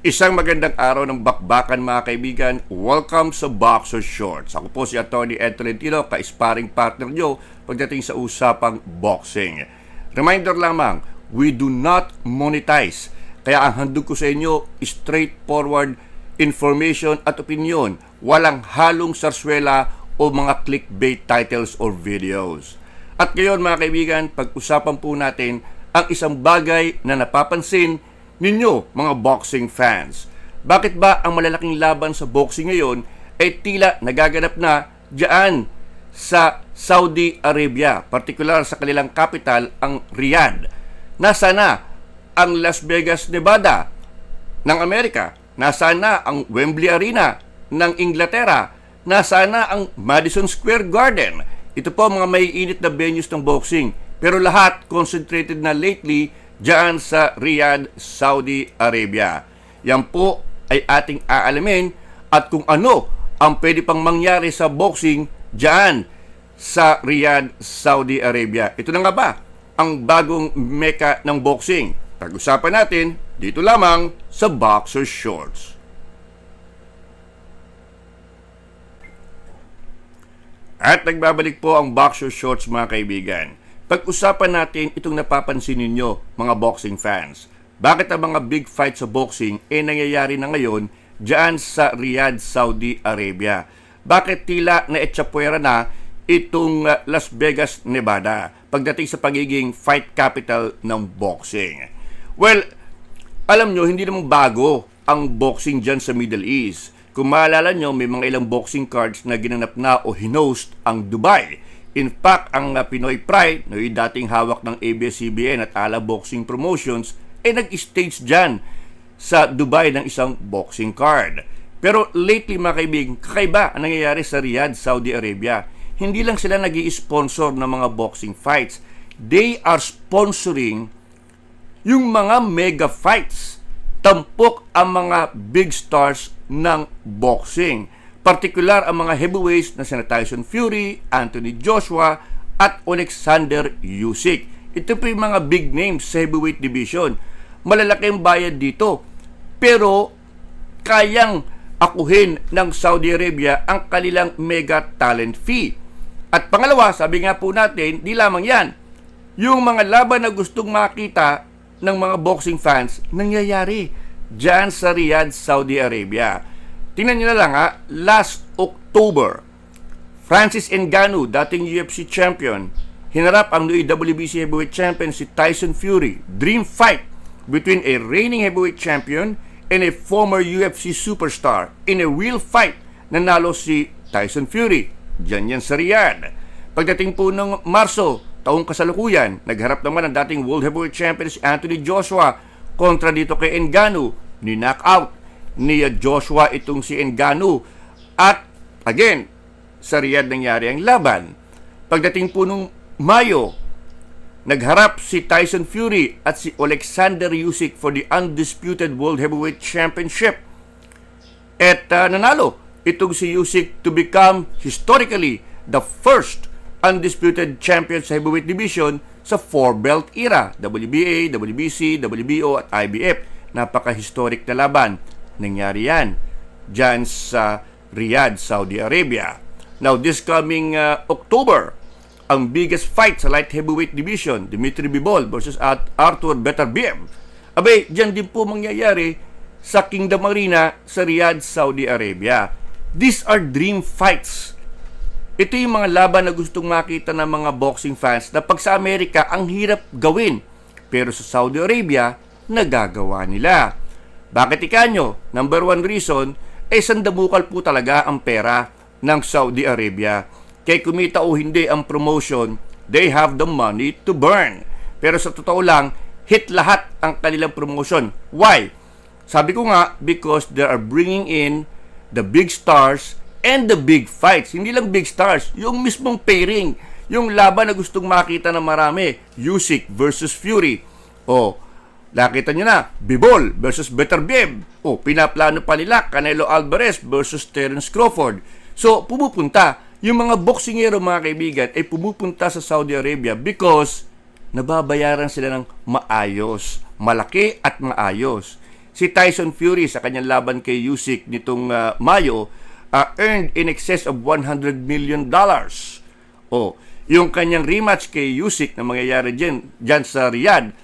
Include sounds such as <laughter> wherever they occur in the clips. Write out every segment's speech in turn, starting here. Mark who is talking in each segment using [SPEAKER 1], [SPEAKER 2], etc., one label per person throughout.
[SPEAKER 1] Isang magandang araw ng bakbakan mga kaibigan. Welcome sa Boxer Shorts. Ako po si Atty. Ed Tolentino, ka-sparring partner nyo pagdating sa usapang boxing. Reminder lamang, we do not monetize. Kaya ang handog ko sa inyo, straightforward information at opinion. Walang halong sarswela o mga clickbait titles or videos. At ngayon mga kaibigan, pag-usapan po natin ang isang bagay na napapansin ninyo mga boxing fans. Bakit ba ang malalaking laban sa boxing ngayon ay tila nagaganap na diyan sa Saudi Arabia, partikular sa kanilang capital ang Riyadh. Nasa na ang Las Vegas, Nevada ng Amerika? Nasa na ang Wembley Arena ng Inglaterra? Nasa na ang Madison Square Garden? Ito po mga may init na venues ng boxing. Pero lahat concentrated na lately diyan sa Riyadh, Saudi Arabia. Yan po ay ating aalamin at kung ano ang pwede pang mangyari sa boxing diyan sa Riyadh, Saudi Arabia. Ito na nga ba ang bagong meka ng boxing? Pag-usapan natin dito lamang sa Boxer Shorts. At nagbabalik po ang Boxer Shorts mga kaibigan. Pag-usapan natin itong napapansin ninyo mga boxing fans. Bakit ang mga big fight sa boxing eh nangyayari na ngayon dyan sa Riyadh, Saudi Arabia? Bakit tila na etsapwera na itong uh, Las Vegas, Nevada pagdating sa pagiging fight capital ng boxing? Well, alam nyo, hindi naman bago ang boxing dyan sa Middle East. Kung maalala nyo, may mga ilang boxing cards na ginanap na o hinost ang Dubai. In fact, ang uh, Pinoy Pride, na yung dating hawak ng ABS-CBN at Ala Boxing Promotions, ay nag-stage dyan sa Dubai ng isang boxing card. Pero lately mga kaibigan, kakaiba ang nangyayari sa Riyadh, Saudi Arabia. Hindi lang sila nag sponsor ng mga boxing fights. They are sponsoring yung mga mega fights. Tampok ang mga big stars ng boxing. Partikular ang mga heavyweights na sina Tyson Fury, Anthony Joshua, at Alexander Usyk. Ito po yung mga big names sa heavyweight division. Malalaki ang bayad dito. Pero kayang akuhin ng Saudi Arabia ang kanilang mega talent fee. At pangalawa, sabi nga po natin, di lamang yan. Yung mga laban na gustong makita ng mga boxing fans, nangyayari dyan sa Riyadh, Saudi Arabia. Tingnan nyo na lang ha, last October, Francis Ngannou, dating UFC champion, hinarap ang new WBC heavyweight champion si Tyson Fury. Dream fight between a reigning heavyweight champion and a former UFC superstar in a real fight nanalo si Tyson Fury. Diyan yan sa Riyadh. Pagdating po ng Marso, taong kasalukuyan, nagharap naman ang dating World Heavyweight Champion si Anthony Joshua kontra dito kay Ngannou. Ni-knockout ni Joshua itong si Ngannou. At again, sa Riyadh nangyari ang laban. Pagdating po nung Mayo, nagharap si Tyson Fury at si Alexander Usyk for the undisputed World Heavyweight Championship. At uh, nanalo itong si Usyk to become historically the first undisputed champion sa heavyweight division sa four-belt era, WBA, WBC, WBO at IBF. Napaka-historic na laban. Nangyari yan dyan sa Riyadh, Saudi Arabia. Now, this coming uh, October, ang biggest fight sa light heavyweight division, Dimitri Bivol versus at Arthur Beterbiev. Abay, dyan din po mangyayari sa Kingdom Arena sa Riyadh, Saudi Arabia. These are dream fights. Ito yung mga laban na gustong makita ng mga boxing fans na pag sa Amerika ang hirap gawin. Pero sa Saudi Arabia, nagagawa nila. Bakit ikanyo? Number one reason, eh sandabukal po talaga ang pera ng Saudi Arabia. Kay kumita o hindi ang promotion, they have the money to burn. Pero sa totoo lang, hit lahat ang kanilang promotion. Why? Sabi ko nga, because they are bringing in the big stars and the big fights. Hindi lang big stars, yung mismong pairing. Yung laban na gustong makita ng marami. Usyk versus Fury. O, nakita nyo na, Bibol versus Beterbiev. O, pinaplano pa nila Canelo Alvarez versus Terence Crawford. So, pumupunta. Yung mga boksingero, mga kaibigan, ay pumupunta sa Saudi Arabia because nababayaran sila ng maayos. Malaki at maayos. si Tyson Fury sa kanyang laban kay Usyk nitong ah, Mayo ah, earned in excess of 100 million dollars. Oh, yung kanyang rematch kay Usyk na mangyayari dyan, dyan sa Riyadh,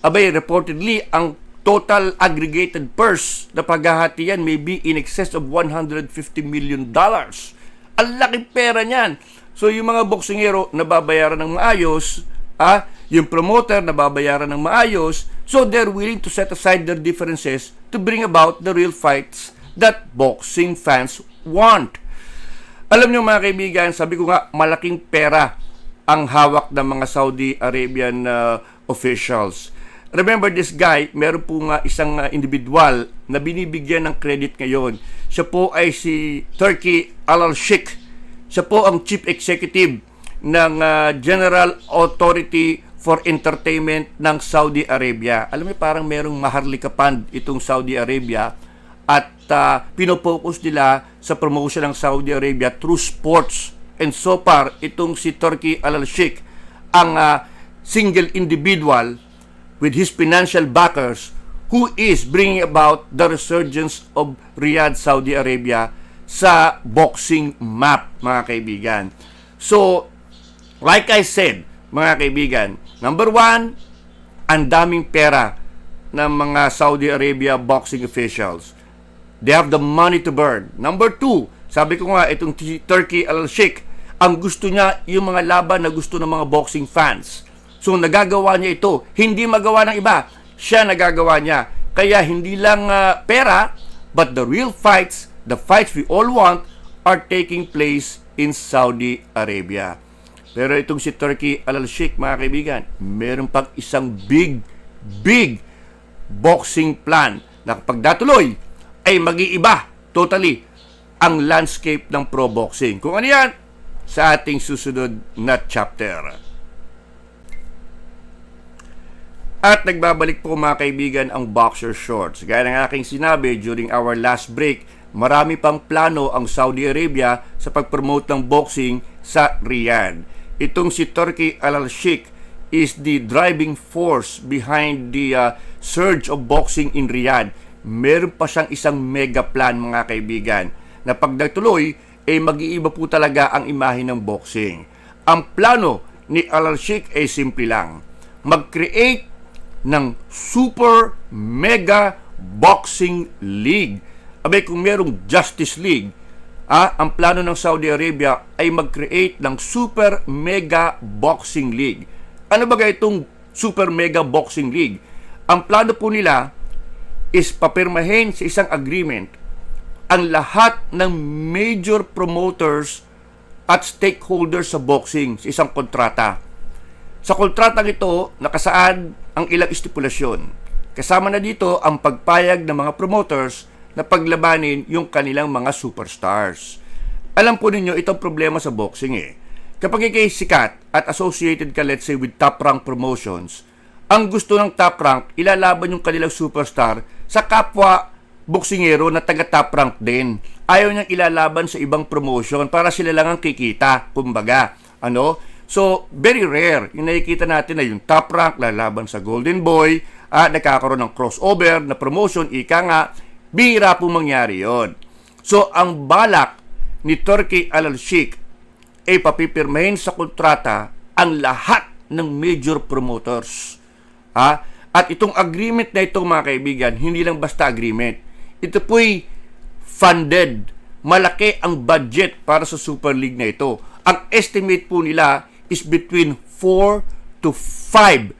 [SPEAKER 1] abay reportedly ang total aggregated purse na paghahatian may be in excess of 150 million dollars. Ang laking pera niyan. So yung mga boksingero nababayaran ng maayos, ah, yung promoter nababayaran ng maayos, so they're willing to set aside their differences to bring about the real fights that boxing fans want. Alam niyo mga kaibigan, sabi ko nga, malaking pera ang hawak ng mga Saudi Arabian uh, officials. Remember this guy, meron po nga isang uh, individual na binibigyan ng credit ngayon. Siya po ay si Turkey Al-Sheikh. Siya po ang chief executive ng uh, General Authority for Entertainment ng Saudi Arabia. Alam mo parang merong maharlika fund itong Saudi Arabia at uh, pinopokus nila sa promotion ng Saudi Arabia through sports. And so far, itong si Turkey Al-Sheikh ang uh, single individual with his financial backers who is bringing about the resurgence of Riyadh, Saudi Arabia sa boxing map, mga kaibigan. So, like I said, mga kaibigan, number one, ang daming pera ng mga Saudi Arabia boxing officials. They have the money to burn. Number two, sabi ko nga, itong Turkey Al-Sheikh, ang gusto niya yung mga laban na gusto ng mga boxing fans. So nagagawa niya ito, hindi magawa ng iba. Siya nagagawa niya. Kaya hindi lang ah, pera, but the real fights, the fights we all want, are taking place in Saudi Arabia. Pero itong si Turkey Al-Sheikh, mga kaibigan, meron pang isang big, big boxing plan na kapag datuloy, ay mag-iiba totally ang landscape ng pro boxing. Kung ano yan, sa ating susunod na chapter. At nagbabalik po mga kaibigan ang Boxer Shorts. Gaya ng aking sinabi during our last break, marami pang plano ang Saudi Arabia sa pag-promote ng boxing sa Riyadh. Itong si Turkey Al-Sheikh is the driving force behind the uh, surge of boxing in Riyadh. Meron pa siyang isang mega plan mga kaibigan na pag nagtuloy, ay mag-iiba po talaga ang imahe ng boxing. Ang plano ni Al-Sheikh ay simple lang. Mag-create ng Super Mega Boxing League. Abay, kung merong Justice League, ah, ang plano ng Saudi Arabia ay mag-create ng Super Mega Boxing League. Ano ba itong Super Mega Boxing League? Ang plano po nila is papirmahin sa isang agreement ang lahat ng major promoters at stakeholders sa boxing sa isang kontrata. Sa kontratang ito, nakasaad ang ilang estipulasyon. Kasama na dito ang pagpayag ng mga promoters na paglabanin yung kanilang mga superstars. Alam po ninyo, itong problema sa boxing eh. Kapag ikay sikat at associated ka let's say with top rank promotions, ang gusto ng top rank, ilalaban yung kanilang superstar sa kapwa boksingero na taga top rank din. Ayaw niyang ilalaban sa ibang promotion para sila lang ang kikita, kumbaga. Ano? So, very rare. Yung nakikita natin na yung top rank lalaban sa Golden Boy, at nagkakaroon ng crossover na promotion, ika nga, bihira po mangyari yon. So, ang balak ni Turkey Al-Sheikh ay papipirmahin sa kontrata ang lahat ng major promoters. Ha? At itong agreement na ito mga kaibigan, hindi lang basta agreement ito po'y funded. Malaki ang budget para sa Super League na ito. Ang estimate po nila is between 4 to 5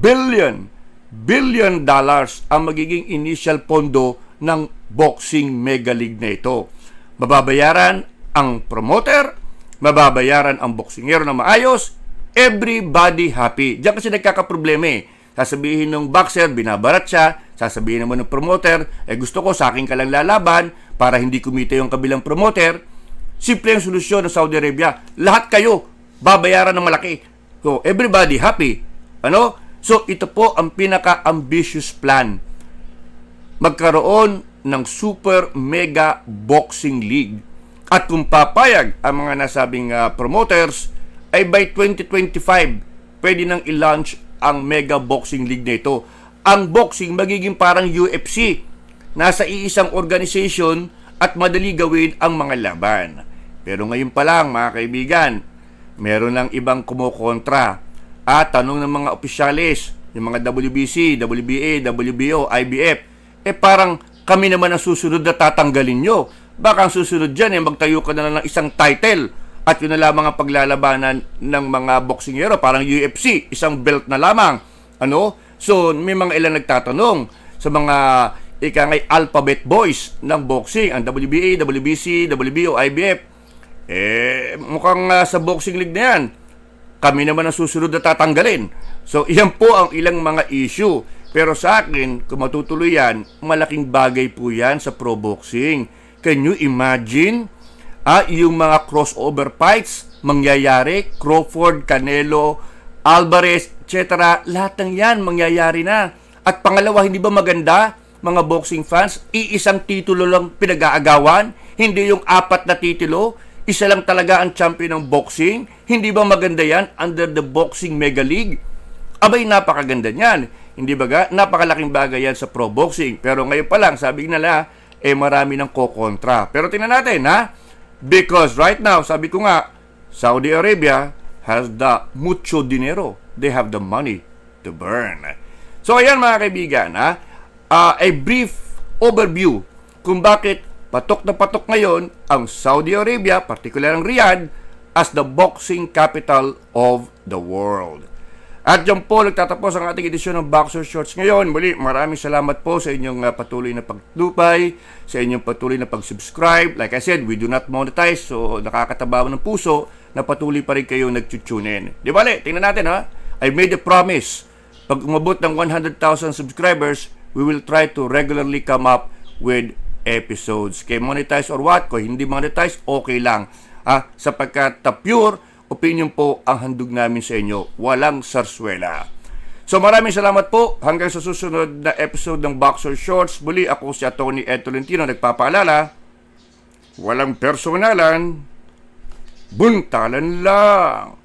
[SPEAKER 1] billion billion dollars ang magiging initial pondo ng boxing mega league na ito. Mababayaran ang promoter, mababayaran ang boksingero na maayos, everybody happy. Diyan kasi nagkakaproblema eh. Sasabihin ng boxer, binabarat siya. Sasabihin naman ng promoter, eh gusto ko sa akin ka lang lalaban para hindi kumita yung kabilang promoter. Simple ang solusyon ng Saudi Arabia. Lahat kayo, babayaran ng malaki. So, everybody happy. Ano? So, ito po ang pinaka-ambitious plan. Magkaroon ng super mega boxing league. At kung papayag ang mga nasabing uh, promoters, ay by 2025, pwede nang i-launch ang Mega Boxing League na ito. ang boxing magiging parang UFC. Nasa iisang organization at madali gawin ang mga laban. Pero ngayon pa lang mga kaibigan, meron ng ibang kumukontra. At tanong ng mga opisyalis, yung mga WBC, WBA, WBO, IBF, eh parang kami naman ang susunod na tatanggalin nyo. Baka ang susunod dyan, eh, magtayo ka na lang ng isang title at yun na lamang ang paglalabanan ng mga boxingero, parang UFC, isang belt na lamang. Ano? So, may mga ilan nagtatanong sa mga ika ngay alphabet boys ng boxing, ang WBA, WBC, WBO, IBF. Eh, mukhang ah, sa boxing league na yan, kami naman ang susunod na tatanggalin. So, <laughs> iyan po ang ilang mga issue. Pero sa akin, kung matutuloy yan, malaking bagay po yan sa pro boxing. Can you imagine? Ah, yung mga crossover fights, mangyayari, Crawford, Canelo, Alvarez, etc. Lahat ng yan mangyayari na. At pangalawa, hindi ba maganda, mga boxing fans, iisang titulo lang pinag-aagawan? Hindi yung apat na titulo? Isa lang talaga ang champion ng boxing? Hindi ba maganda yan under the Boxing Mega League? Abay, napakaganda niyan. Hindi ba ga? Napakalaking bagay yan sa pro boxing. Pero ngayon pa lang, sabi nila, eh marami ng kokontra. Pero tingnan natin, ha? Because right now, sabi ko nga, Saudi Arabia has the mucho dinero. They have the money to burn. So ayan mga kaibigan, ha? Ah, a brief overview kung bakit patok na patok ngayon ang Saudi Arabia, particular ang Riyadh, as the boxing capital of the world. At dyan po nagtatapos ang ating edisyon ng Boxer Shorts ngayon. Muli, maraming salamat po sa inyong uh, patuloy na pagtupay, sa inyong patuloy na pag-subscribe. Like I said, we do not monetize, so nakakatabaw ng puso na patuloy pa rin kayo nag-tune in. Di ba, Tingnan natin ha. I made a promise. Pag umabot ng 100,000 subscribers, we will try to regularly come up with episodes. Kay monetize or what, kung hindi monetize, okay lang. Ah, sapagkat uh, pure opinion po ang handog namin sa inyo. Walang sarswela. So maraming salamat po. Hanggang sa susunod na episode ng Boxer Shorts. Muli ako si Tony Ed Tolentino nagpapaalala. Walang personalan. Buntalan lang.